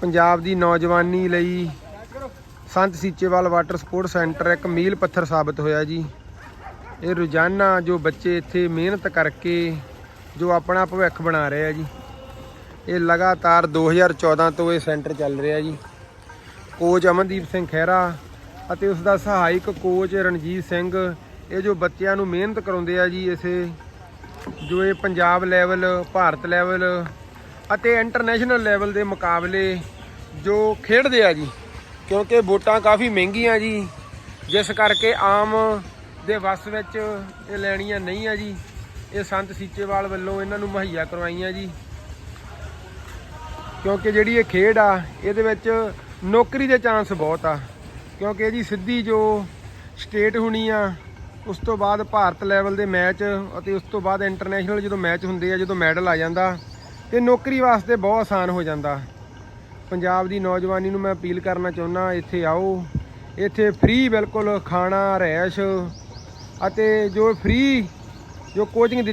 ਪੰਜਾਬ ਦੀ ਨੌਜਵਾਨੀ ਲਈ Sant Seechewal water support centre ਇੱਕ ਮੀਲ ਪੱਥਰ ਸਾਬਤ ਹੋਇਆ ਜੀ। ਇਹ ਰੋਜ਼ਾਨਾ ਜੋ ਬੱਚੇ ਇੱਥੇ ਮਿਹਨਤ ਕਰਕੇ ਜੋ ਆਪਣਾ ਭਵਿੱਖ ਬਣਾ ਰਹੇ ਆ ਜੀ। ਇਹ ਲਗਾਤਾਰ 2014 ਤੋਂ ਇਹ ਸੈਂਟਰ ਚੱਲ ਰਿਹਾ ਜੀ। ਕੋਚ ਅਮਨਦੀਪ ਸਿੰਘ ਖਹਿਰਾ ਅਤੇ ਉਸ ਦਾ ਸਹਾਇਕ ਕੋਚ ਰਣਜੀਤ ਸਿੰਘ, ਇਹ ਜੋ ਬੱਚਿਆਂ ਨੂੰ ਮਿਹਨਤ ਕਰਾਉਂਦੇ ਆ ਜੀ ਇਸੇ, ਜੋ ਇਹ ਪੰਜਾਬ ਲੈਵਲ, ਭਾਰਤ ਲੈਵਲ ਅਤੇ ਇੰਟਰਨੈਸ਼ਨਲ ਲੈਵਲ ਦੇ ਮੁਕਾਬਲੇ ਜੋ ਖੇਡਦੇ ਆ ਜੀ, ਕਿਉਂਕਿ ਵੋਟਾਂ ਕਾਫੀ ਮਹਿੰਗੀਆਂ ਜੀ, ਜਿਸ ਕਰਕੇ ਆਮ ਦੇ ਵੱਸ ਵਿੱਚ ਇਹ ਲੈਣੀਆਂ ਨਹੀਂ ਆ ਜੀ। ਇਹ ਸੰਤ ਸੀਚੇਵਾਲ ਵੱਲੋਂ ਇਹਨਾਂ ਨੂੰ ਮੁਹੱਈਆ ਕਰਵਾਈਆਂ ਜੀ। ਕਿਉਂਕਿ ਜਿਹੜੀ ਇਹ ਖੇਡ ਆ, ਇਹਦੇ ਵਿੱਚ ਨੌਕਰੀ ਦੇ ਚਾਂਸ ਬਹੁਤ ਆ। ਕਿਉਂਕਿ ਇਹਦੀ ਸਿੱਧੀ ਜੋ ਸਟੇਟ ਹੋਣੀ ਆ, ਉਸ ਤੋਂ ਬਾਅਦ ਭਾਰਤ ਲੈਵਲ ਦੇ ਮੈਚ ਅਤੇ ਉਸ ਤੋਂ ਬਾਅਦ ਇੰਟਰਨੈਸ਼ਨਲ ਜਦੋਂ ਮੈਚ ਹੁੰਦੇ ਆ, ਜਦੋਂ ਮੈਡਲ ਆ ਜਾਂਦਾ ਤੇ ਨੌਕਰੀ ਵਾਸਤੇ ਬਹੁਤ ਆਸਾਨ ਹੋ ਜਾਂਦਾ। ਪੰਜਾਬ ਦੀ ਨੌਜਵਾਨੀ ਨੂੰ ਮੈਂ ਅਪੀਲ ਕਰਨਾ ਚਾਹੁੰਦਾ ਇੱਥੇ ਆਓ। ਇੱਥੇ ਫ੍ਰੀ ਬਿਲਕੁਲ ਖਾਣਾ, ਰੈਸ਼ ਅਤੇ ਜੋ ਫ੍ਰੀ ਜੋ ਕੋਚਿੰਗ